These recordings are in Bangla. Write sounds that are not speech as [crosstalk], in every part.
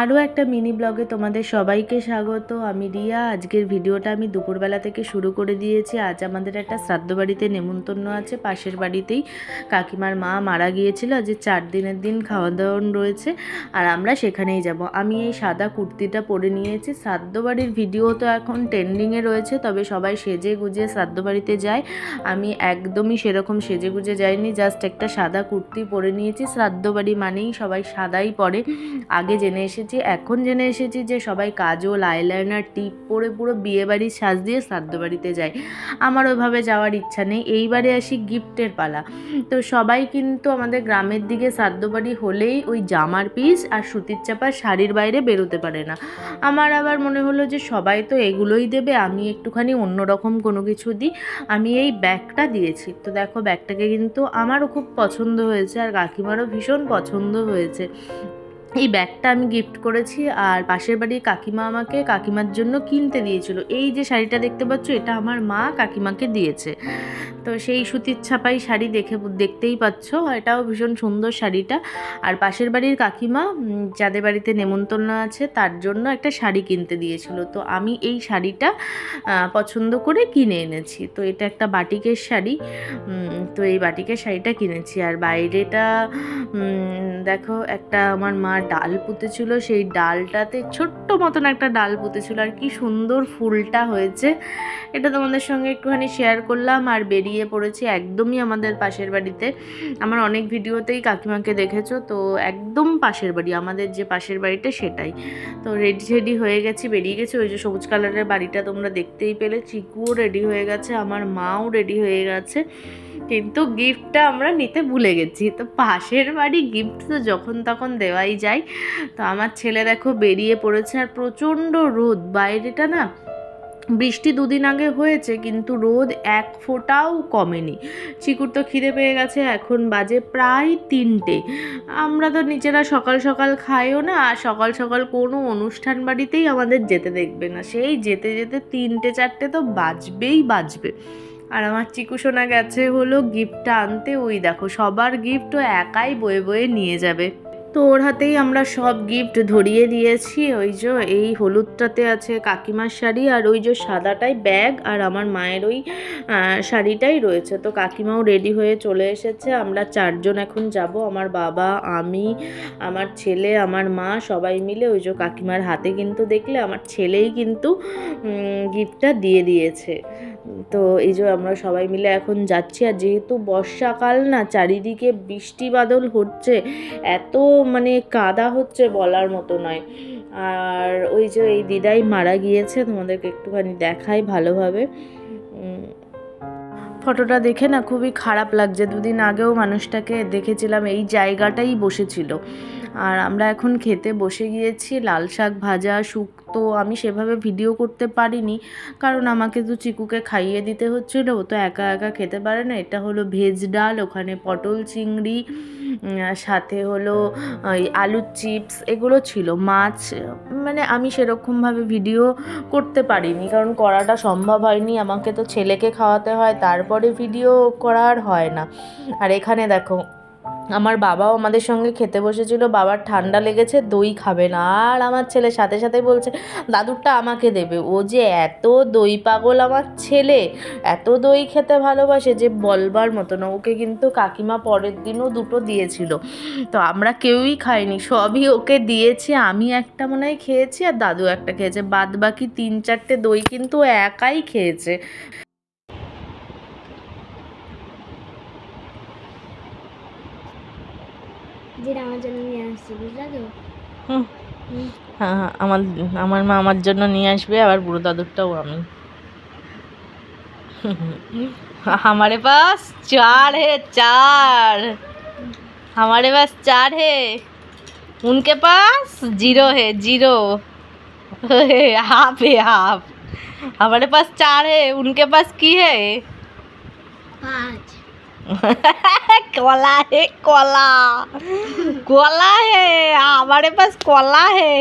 আরও একটা মিনি ব্লগে তোমাদের সবাইকে স্বাগত। আমি রিয়া। আজকের ভিডিওটা আমি দুপুরবেলা থেকে শুরু করে দিয়েছি। আজ আমাদের একটা শ্রাদ্ধ বাড়িতে নেমন্তন্ন আছে। পাশের বাড়িতেই কাকিমার মা মারা গিয়েছিল। আজ চার দিনের দিন খাওয়া দাওয়া রয়েছে আর আমরা সেখানেই যাব। আমি এই সাদা কুর্তিটা পরে নিয়েছি। শ্রাদ্ধ বাড়ির ভিডিও তো এখন ট্রেন্ডিংয়ে রয়েছে, তবে সবাই সেজে গুজে শ্রাদ্ধ বাড়িতে যায়। আমি একদমই সেরকম সেজে গুজে যাইনি, জাস্ট একটা সাদা কুর্তি পরে নিয়েছি। শ্রাদ্ধ বাড়ি মানেই সবাই সাদাই পরে। আগে জেনে এসেছি, এখন জেনে এসেছি যে সবাই কাজল আইলাইনার টিপ পরে পুরো বিয়ে বাড়ির সাজ দিয়ে শ্রাদ্ধ বাড়িতে যায়। আমার ওইভাবে যাওয়ার ইচ্ছা নেই। এইবারে আসি গিফটের পালা। তো সবাই কিন্তু আমাদের গ্রামের দিকে শ্রাদ্ধ বাড়ি হলেই ওই জামার পিস আর সুতির চাপা শাড়ির বাইরে বেরোতে পারে না। আমার আবার মনে হলো যে সবাই তো এগুলোই দেবে, আমি একটুখানি অন্যরকম কোনো কিছু দিই। আমি এই ব্যাগটা দিয়েছি। তো দেখো, ব্যাগটাকে কিন্তু আমারও খুব পছন্দ হয়েছে আর কাকিমারও ভীষণ পছন্দ হয়েছে। এই ব্যাগটা আমি গিফট করেছি আর পাশের বাড়ির কাকিমা আমাকে কাকিমার জন্য কিনতে দিয়েছিল। এই যে শাড়িটা দেখতে পাচ্ছ, এটা আমার মা কাকিমাকে দিয়েছে। তো সেই সুতির ছাপাই শাড়ি দেখে দেখতেই পাচ্ছ এটাও ভীষণ সুন্দর শাড়িটা। আর পাশের বাড়ির কাকিমা যাদের বাড়িতে নেমন্তন্ন আছে, তার জন্য একটা শাড়ি কিনতে দিয়েছিল। তো আমি এই শাড়িটা পছন্দ করে কিনে এনেছি। তো এটা একটা বাটিকের শাড়ি তো এই বাটিকের শাড়িটা কিনেছি। আর বাইরেটা দেখো, একটা আমার মা ডাল পুঁতেছিল, সেই ডালটাতে ছোট্ট মতন একটা ডাল পুঁতেছিল। আর কি সুন্দর ফুলটা হয়েছে। এটা তোমাদের সঙ্গে একটুখানি শেয়ার করলাম আর বেরিয়ে পড়েছি একদমই আমাদের পাশের বাড়িতে। আমার অনেক ভিডিওতেই কাকিমাকে দেখেছ, তো একদম পাশের বাড়ি, আমাদের যে পাশের বাড়িটা সেটাই। তো রেডি রেডি হয়ে গেছি, বেরিয়ে গেছি, ওই যে সবুজ কালারের বাড়িটা তোমরা দেখতেই পেলে। চিকুও রেডি হয়ে গেছে, আমার মাও রেডি হয়ে গেছে। কিন্তু গিফটটা আমরা নিতে ভুলে গেছি। তো পাশের বাড়ি গিফট তো যখন তখন দেওয়াই যায়। তো আমার ছেলে দেখো বেরিয়ে পড়েছে আর প্রচণ্ড রোদ। বাইরেটা না বৃষ্টি দুদিন আগে হয়েছে কিন্তু রোদ এক ফোঁটাও কমেনি। চিকুর তো খিদে পেয়ে গেছে, এখন বাজে প্রায় তিনটে। আমরা তো নিজেরা সকাল সকাল খাইও না, আর সকাল সকাল কোনো অনুষ্ঠান বাড়িতেই আমাদের যেতে দেখবে না। সেই যেতে যেতে তিনটে চারটে তো বাজবেই বাজবে। আর আমার চিকু শোনা গেছে হলো গিফটটা আনতে। ওই দেখো, সবার গিফট ও একাই বয়ে বয়ে নিয়ে যাবে। তো ওর হাতেই আমরা সব গিফট ধরিয়ে দিয়েছি। ওই যে এই হলুদটাতে আছে কাকিমার শাড়ি আর ওই যে সাদাটাই ব্যাগ আর আমার মায়ের ওই শাড়িটাই রয়েছে। তো কাকিমাও রেডি হয়ে চলে এসেছে। আমরা চারজন এখন যাব। আমার বাবা, আমি, আমার ছেলে, আমার মা সবাই মিলে ওই যে কাকিমার হাতে কিন্তু দেখলে আমার ছেলেই কিন্তু গিফটটা দিয়ে দিয়েছে। তো এই যে আমরা সবাই মিলে এখন যাচ্ছি। আর যেহেতু বর্ষাকাল না, চারিদিকে বৃষ্টি বাদল হচ্ছে, এত মানে কাদা হচ্ছে বলার মতো নয়। আর ওই যে এই দিদাই মারা গিয়েছে, তোমাদেরকে একটুখানি দেখাই ভালোভাবে। ফটোটা দেখে না খুবই খারাপ লাগছে। দুদিন আগেও মানুষটাকে দেখেছিলাম, এই জায়গাটাই বসেছিল। আর আমরা এখন খেতে বসে গিয়েছি, লাল শাক ভাজা শুক্তো আমি সেভাবে ভিডিও করতে পারিনি। কারণ আমাকে তো চিকুকে খাইয়ে দিতে হচ্ছিল, ও তো একা একা খেতে পারে না। এটা হলো ভেজ ডাল, ওখানে পটল, চিংড়ি সাথে হলো আলুর চিপস, এগুলো ছিল। মাছ মানে আমি সেরকমভাবে ভিডিও করতে পারিনি। কারণ করাটা সম্ভব হয়নি। আমাকে তো ছেলেকে খাওয়াতে হয়, তারপরে ভিডিও করার হয় না। আর এখানে দেখো আমার বাবাও আমাদের সঙ্গে খেতে বসেছিল, বাবার ঠান্ডা লেগেছে, দই খাবে না। আর আমার ছেলে সাথে সাথে বলছে, দাদুরটা আমাকে দেবে। ও যে এত দই পাগল আমার ছেলে, এত দই খেতে ভালোবাসে যে বলবার মতো না। ওকে কিন্তু কাকিমা পরের দিনও দুটো দিয়েছিল। তো আমরা কেউই খাইনি, সবই ওকে দিয়েছি, আমি একটা মনে হয় খেয়েছি আর দাদু একটা খেয়েছে। বাদ বাকি তিন চারটে দই কিন্তু একাই খেয়েছে। যেটা আমার জন্য নিয়ে আসছে বুঝলা তো হুম হুম। হ্যাঁ হ্যাঁ আমার আমার মা আমার জন্য নিয়ে আসবে আবার বুড়ো দাদুরটাও আমি हमारे पास चार है चार हमारे पास चार है उनके पास जीरो है जीरो हाफ है हाफ हमारे पास चार है उनके पास की है পাঁচ [laughs] কলা হে, কলা। কলা হে हमारे पास কলা হে।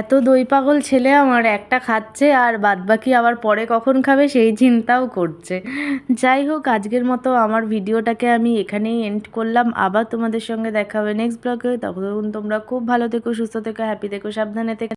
এত দই পাগল ছেলে আমার, একটা খাচ্ছে আর বাদবাকি আবার পরে কখন খাবে সেই চিন্তাও করছে। যাই হোক, আজকের মতো আমার ভিডিওটাকে আমি এখানেই এন্ড করলাম। আবার তোমাদের সঙ্গে দেখা হবে নেক্সট ব্লগে তখন তোমরা খুব ভালো থেকো, সুস্থ থেকো হ্যাপি থেকো, সাবধানে থেকে।